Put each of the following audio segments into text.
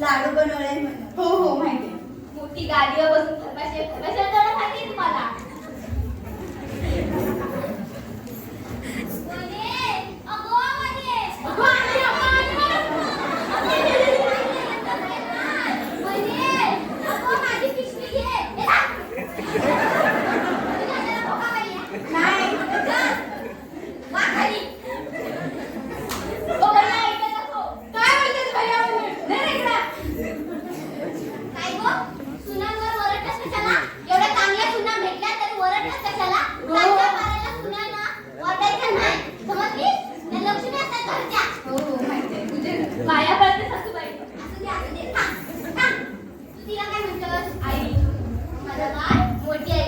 लाडू बनवले हो हो माहिती मोठी गाडी बसून पाया पडते सासूबाई. तिला काय म्हणतात आई माझा बाळ मोठी आहे.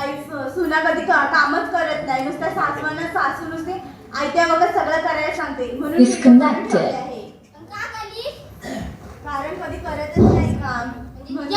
काहीच सुना कधी कामच करत नाही. नुसत्या सासवानं सासू नुसते आयत्या वगैरे सगळं करायला सांगते. म्हणून कारण कधी करतच नाही काम. म्हणजे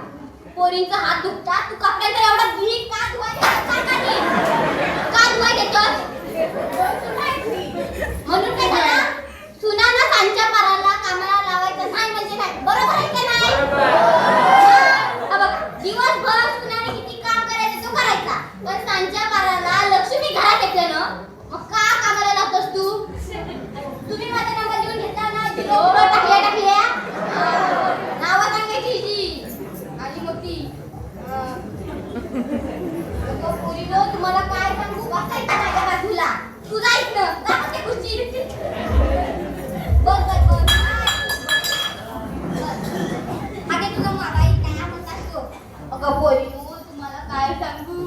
पोरींचा हात दुखतात. तू कपड्यांचा एवढा भीक का धुवायचा पोरीनो तुम्हाला काय सांगू?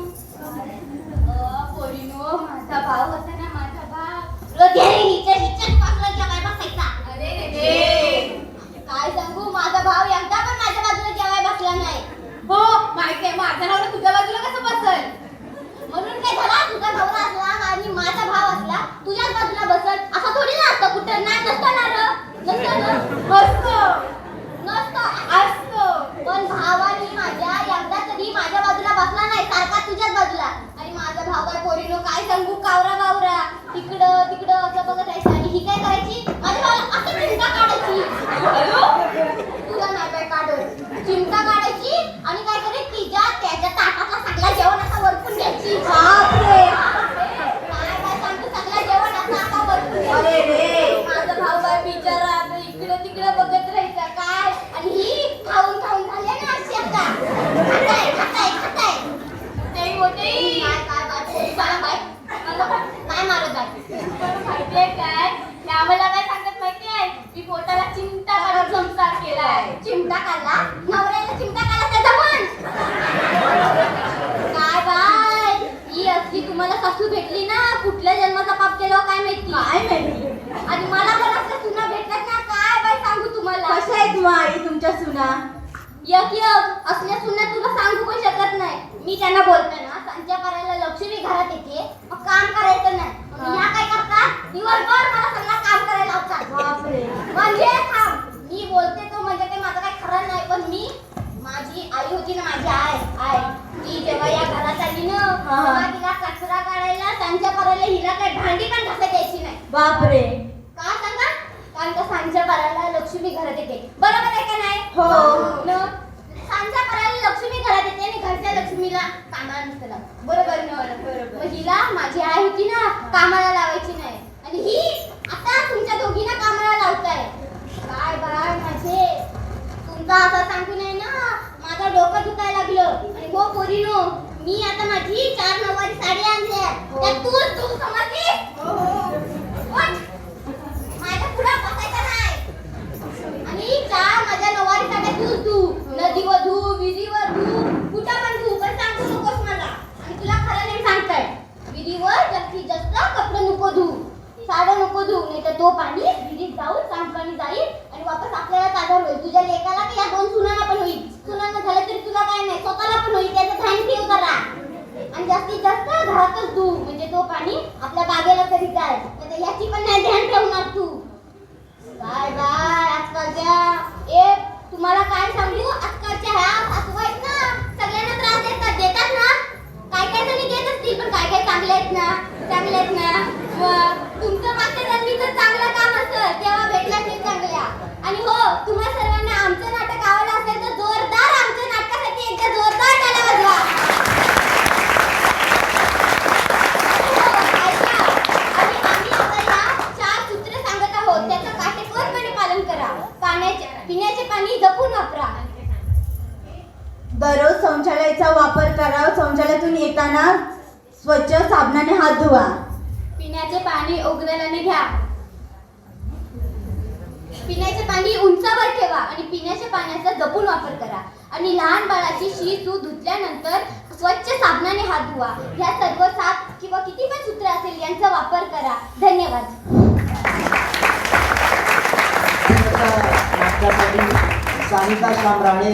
पोरीनो माझा भाव होता ना माझा भाव रोज हिच्या हिच्याच बाजूला जेवाय बसायचा. अरे रे रे. काय सांगू? माझा भाव एकदा पण माझ्या बाजूला जेवाय बसला नाही. हो माहिती आहे माझा नवरा तुझ्या बाजूला कसं बसल? म्हणून काय झाला? तुझा नवरा असला आणि माझा भाव असला तुझ्याच बाजूला बसत असं थोडी ना असतं कुठं नाही नसतं ना र. नसतं ना. असतो नसतं. असतो पण भावानी माझ्या मी माझ्या बाजूला बसला नाही सारखा तुझ्याच बाजूला आणि माझा भाव काय पोरीनो काय सांगू कावरा बावरा तिकडं तिकडं असं बघत राहायचं आणि ही काय करायची माझ्या भावाला असं चिंता काढायची तुला नाही काय काढत चिंता काढायची आणि काय करायची तिच्या त्याच्या ताटातला सगळा जेवण असा वरपून घ्यायची बापरे काय काय सांगू सगळं जेवण असं आता वरपून घ्यायची. अरे रे माझा भाऊ काय बिचारा आता इकडे तिकडे बघत राहायचा काय आणि ही खाऊन खाऊन झाले ना अशी आता खाताय खाताय खाताय ते मोठे काय काय बात सांग बाय काय मारत आहे माहितीये काय हे आम्हाला काय सांगत माहितीये मी चिंता करत संसार केलाय. चिमटा काढला नवऱ्याला चिमटा काढला त्याचा पण. काय बाय? ही असली तुम्हाला सासू भेटली ना कुठल्या जन्माचा पाप केला काय माहिती? काय माहिती? आणि मला पण असल्या सुना भेटतात ना काय बाय सांगू तुम्हाला? कशा आहेत मग आई तुमच्या सुना? यक यक असल्या सुना तुला सांगू पण शकत नाही. मी त्यांना बोलते ना संच्या करायला लक्ष्मी घरात येते. मग काम करायचं नाही. मग ह्या काय करतात दिवसभर मला सगळं काम करायला लावतात बापरे म्हणजे थांब मी बोलते तो म्हणजे ते माझं काही खरं नाही पण मी माझी आई होती ना माझी आय आय ती जेव्हा या घरात आली ना हा. तेव्हा तिला कचरा काढायला सांच्या करायला हिला काय भांडी पण घासता द्यायची नाही बापरे का सांगा कारण का सांच्या करायला लक्ष्मी घरात येते बरोबर आहे का नाही हो. न? सांच्या करायला लक्ष्मी घरात येते आणि घरच्या लक्ष्मीला कामाला नसतं लावत. बरोबर ना बरोबर. मग हिला माझी आई होती ना कामाला लावायची नाही आणि ही आता तुमच्या दोघींना कामाला लावताय काय बाळ माझे तुमचा असं सांगू नये ना माझं डोकं दुखायला लागलं आणि हो पोरीनो मी आता माझी चार नऊवारी साडी आणल्या त्यात तू तू समजली उठ. माझ्या पुढं बसायचं नाही आणि चार माझ्या तू तू नदीवर धू विहिरीवर धू कुठं पण धू पण सांगू नकोस मला. आणि तुला खरं नाही सांगताय. विहिरीवर जास्तीत जास्त कपडे नको धू साडं नको धू नाही तर तो पाणी विहिरीत जाऊन सांडपाणी जाईल आणि वापस आपल्याला ताजा होईल तुझ्या लेकाला की या दोन सुनांना पण होईल सुनांना झालं तरी तुला काय नाही स्वतःला पण होईल त्याचं ध्यान ठेव करा आणि जास्तीत जास्त घरातच धू म्हणजे तो पाणी आपल्या बागेला तरी जाय नाहीतर याची पण नाही ध्यान ठेवणार तू काय बाय आजकालच्या ए तुम्हाला काय सांगू आजकालच्या ह्या सासू आहेत ना सगळ्यांना त्रास देतात देतात ना काय काय जणी देत असतील पण काय काय चांगले आहेत ना चांगलेत ना तुमचं मागच्या जन्मी तर चांगलं काम असतं तेव्हा भेटला ते चांगल्या. आणि हो तुम्हा सर्वांना आमचं नाटक आवडलं असेल तर जोरदार आमच्या नाटकासाठी एकदा जोरदार टाळ्या वाजवा. हो, चार सांगत आहोत त्याचं पालन पाण्याचे पिण्याचे पाणी जपून वापरा. दररोज शौचालयाचा वापर करा. शौचालयातून येताना स्वच्छ साबणाने हात धुवा. पिण्याचे पाणी उगदल्याने घ्या. पिण्याचे पाणी उंचावर ठेवा आणि पिण्याच्या पाण्याचा जपून वापर करा. आणि लहान बाळाची शी चू धुतल्यानंतर स्वच्छ साबणाने हात धुवा. ह्या सर्व सात किंवा किती पण सूत्र असेल यांचा वापर करा. धन्यवाद. शामराणे